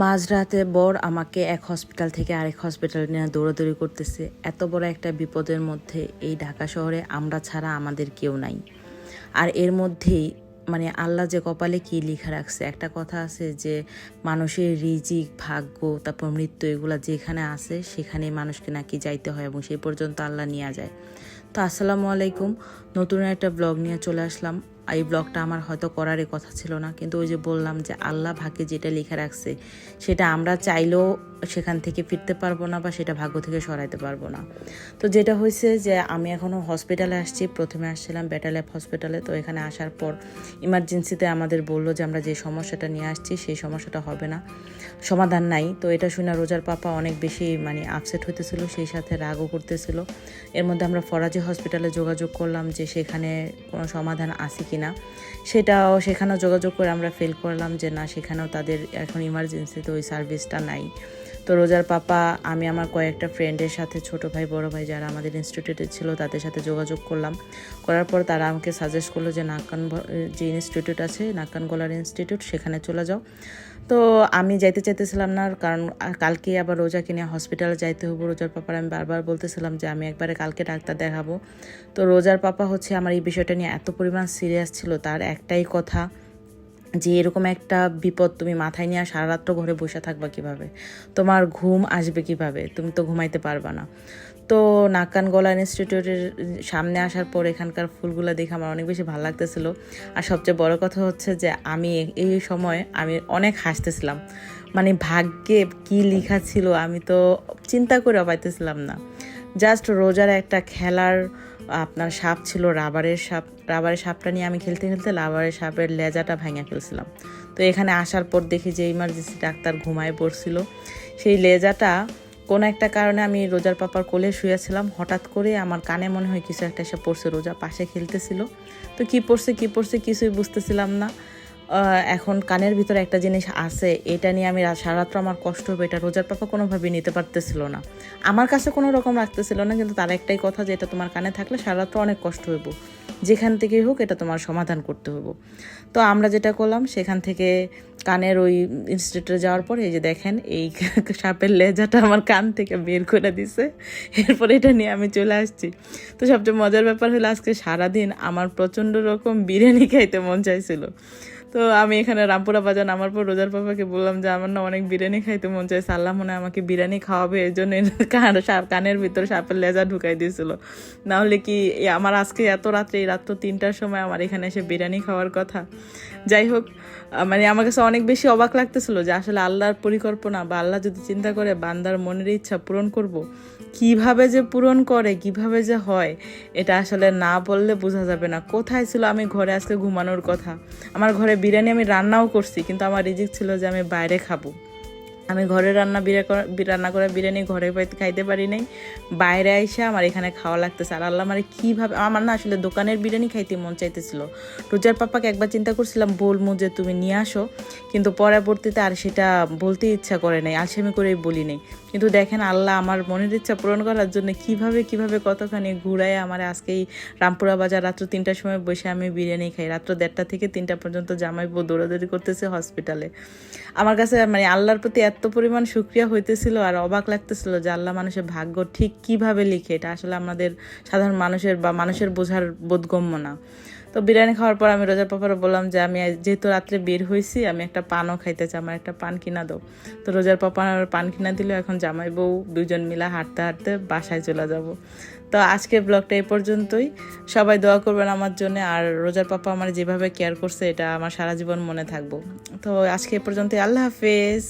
মাঝরাতে বর আমাকে এক হসপিটাল থেকে আরেক হসপিটাল নিয়ে দৌড়াদৌড়ি করতেছে। এত বড় একটা বিপদের মধ্যে এই ঢাকা শহরে আমরা ছাড়া আমাদের কেউ নাই। আর এর মধ্যেই মানে আল্লাহ যে কপালে কি লিখা রাখছে, একটা কথা আছে যে মানুষের রিজিক, ভাগ্য, তারপর মৃত্যু এগুলা যেখানে আছে সেখানে মানুষকে নাকি যাইতে হয় এবং সেই পর্যন্ত আল্লাহ নিয়ে যায়। তো আসসালামু আলাইকুম, নতুন একটা ব্লগ নিয়ে চলে আসলাম। এই ব্লগটা আমার হয়তো করারই কথা ছিল না, কিন্তু ওই যে বললাম যে আল্লাহ ভাগ্যে যেটা লেখা রাখছে, সেটা আমরা চাইলেও সেখান থেকে ফিরতে পারব না বা সেটা ভাগ্য থেকে সরাইতে পারব না। তো যেটা হয়েছে যে আমি এখনও হসপিটালে আসছি, প্রথমে আসছিলাম ব্যাটাল্যাব হসপিটালে তো এখানে আসার পর ইমার্জেন্সিতে আমাদের বলল যে আমরা যে সমস্যাটা নিয়ে আসছি, সেই সমস্যাটা হবে না, সমাধান নাই। তো এটা শুনে রোজার পাপা অনেক বেশি মানে আপসেট হইতেছিল, সেই সাথে রাগও করতেছিল। এর মধ্যে আমরা ফরাজি হসপিটালে যোগাযোগ করলাম যে সেখানে কোনো সমাধান আছে কি না সেটাও সেখানেও যোগাযোগ করে আমরা ফেল করলাম যে না, সেখানেও তাদের এখন ইমার্জেন্সিতে ওই সার্ভিসটা নাই। তো রোজার পাপা, আমি আমার কয়েকটা ফ্রেন্ডের সাথে ছোট ভাই, বড় ভাই যারা আমাদের ইনস্টিটিউটে ছিল তাদের সাথে যোগাযোগ করলাম। করার পর তারা আমাকে সাজেস্ট করল যে, নাকান যে ইনস্টিটিউট আছে, নাকান গলার ইনস্টিটিউট সেখানে চলে যাও। তো আমি যাইতে চাইতেছিলাম না, কারণ কালকে আবার রোজা কিনে হসপিটালে যাইতে হব রোজার পাপার আমি বারবার বলতেছিলাম যে, আমি একবারে কালকে ডাক্তার দেখাবো। তো রোজার পাপা হচ্ছে আমার এই বিষয়টা নিয়ে এত পরিমাণ সিরিয়াস ছিল, তার একটাই কথা যে এরকম একটা বিপদ তুমি মাথায় নিয়ে সারা রাত্র ঘরে বসে থাকবা কীভাবে? তোমার ঘুম আসবে কীভাবে? তুমি তো ঘুমাইতে পারবা না। তো নাকান গলা ইনস্টিটিউটের সামনে আসার পর এখানকার ফুলগুলো দেখে আমার অনেক বেশি ভালো লাগতেছিল। আর সবচেয়ে বড় কথা হচ্ছে যে আমি এই সময় আমি অনেক হাসতেছিলাম। মানে ভাগ্যে কি লেখা ছিল আমি তো চিন্তা করে পাইতেছিলাম না। জাস্ট রোজার একটা খেলার আপনার সাপ ছিল, রাবারের সাপ, রাবারের সাপটা নিয়ে আমি খেলতে খেলতে রাবারের সাপের লেজাটা ভাঙা ফেলছিলাম। তো এখানে আসার পর দেখি যে ইমার্জেন্সি ডাক্তার ঘুমায় পড়ছিল। সেই লেজাটা কোনো একটা কারণে আমি রোজার পাপার কোলে শুয়েছিলাম। হঠাৎ করে আমার কানে মনে হয় কিছু একটা এসে পড়ছে, রোজা পাশে খেলতেছিল। তো কি পড়ছে কি পড়ছে কিছুই বুঝতেছিলাম না। এখন কানের ভিতরে একটা জিনিস আছে, এটা নিয়ে আমি সারাত্র আমার কষ্ট হবে, এটা রোজার পাপা কোনোভাবে নিতে পারতেছিল না। আমার কাছে কোনো রকম রাখতেছিল না, কিন্তু তার একটাই কথা যে এটা তোমার কানে থাকলে সারাত্র অনেক কষ্ট হইব। যেখান থেকেই হোক এটা তোমার সমাধান করতে হইব। তো আমরা যেটা করলাম, সেখান থেকে কানের ওই ইনস্টিটিউটে যাওয়ার পরে এই যে দেখেন, এই সাপের লেজাটা আমার কান থেকে বের করে দিছে। এরপর এটা নিয়ে আমি চলে আসছি। তো সবচেয়ে মজার ব্যাপার হলো, আজকে সারাদিন আমার প্রচণ্ড রকম বিরিয়ানি খাইতে মন চাইছিল। তো আমি এখানে রামপুরা বাজার নামার পর রোজার পাপাকে বললাম যে, আমার না অনেক বিরিয়ানি খাইতে মন চাই সাল্লাহ মনে আমাকে বিরিয়ানি খাওয়াবে। এই জন্য কান কানের ভিতরে সাপের লেজা ঢুকাই দিয়েছিল। না হলে কি আমার আজকে এত রাত্রে, এই রাত্র তিনটার সময় আমার এখানে এসে বিরিয়ানি খাওয়ার কথা। যাই হোক মানে আমার কাছে অনেক বেশি অবাক লাগতেছিল যে আসলে আল্লাহর পরিকল্পনা বা আল্লাহ যদি চিন্তা করে বান্দার মনের ইচ্ছা পূরণ করব কীভাবে যে পূরণ করে, কীভাবে যে হয়, এটা আসলে না বললে বোঝা যাবে না। কোথায় ছিল আমি ঘরে আজকে ঘুমানোর কথা? আমার ঘরে বিরিয়ানি আমি রান্নাও করছি, কিন্তু আমার রিজিক ছিল যে আমি বাইরে খাব। আমি ঘরে রান্না বিরা রান্না করে বিরিয়ানি ঘরে খাইতে পারি নাই। বাইরে আইসা আমার এখানে খাওয়া লাগতেছে। আর আল্লাহ মানে কীভাবে আমার না আসলে দোকানের বিরিয়ানি খাইতে মন চাইতেছিল। রোজার পাপাকে একবার চিন্তা করছিলাম বলব যে তুমি নিয়ে আসো। কিন্তু পরবর্তীতে আর সেটা বলতে ইচ্ছা করে নাই, আলসেমি করেই বলি নেই। কিন্তু দেখেন আল্লাহ আমার মনের ইচ্ছা পূরণ করার জন্য কীভাবে কীভাবে কতখানি ঘুরায় আমার আজকেই রামপুরা বাজার রাত্র তিনটার সময় বসে আমি বিরিয়ানি খাই। রাত্র দেড়টা থেকে তিনটা পর্যন্ত জামাইবো দৌড়াদৌড়ি করতেছে হসপিটালে আমার কাছে মানে আল্লাহর প্রতি এত পরিমাণ সুক্রিয়া হইতেছিল আর অবাক লাগতেছিল যে আল্লাহ মানুষের ভাগ্য ঠিক কীভাবে লিখে। এটা আসলে আমাদের সাধারণ মানুষের বা মানুষের বোঝার বোধগম্য না। তো বিরিয়ানি খাওয়ার পর আমি রোজার পাপারও বললাম যে, আমি যেহেতু রাত্রে বের হয়েছি আমি একটা পানও খাইতে চাই, আমার একটা পান কিনা দাও। তো রোজার পাপা আমার পান কিনা দিল, এখন জামাই বউ দুজন মিলা হাঁটতে হাঁটতে বাসায় চলে যাব। তো আজকের ব্লগটা এই পর্যন্তই। সবাই দোয়া করবেন আমার জন্য আর রোজার পাপা আমার যেভাবে কেয়ার করছে, এটা আমার সারা জীবন মনে থাকব। তো আজকে এ পর্যন্তই। আল্লাহ হাফেজ।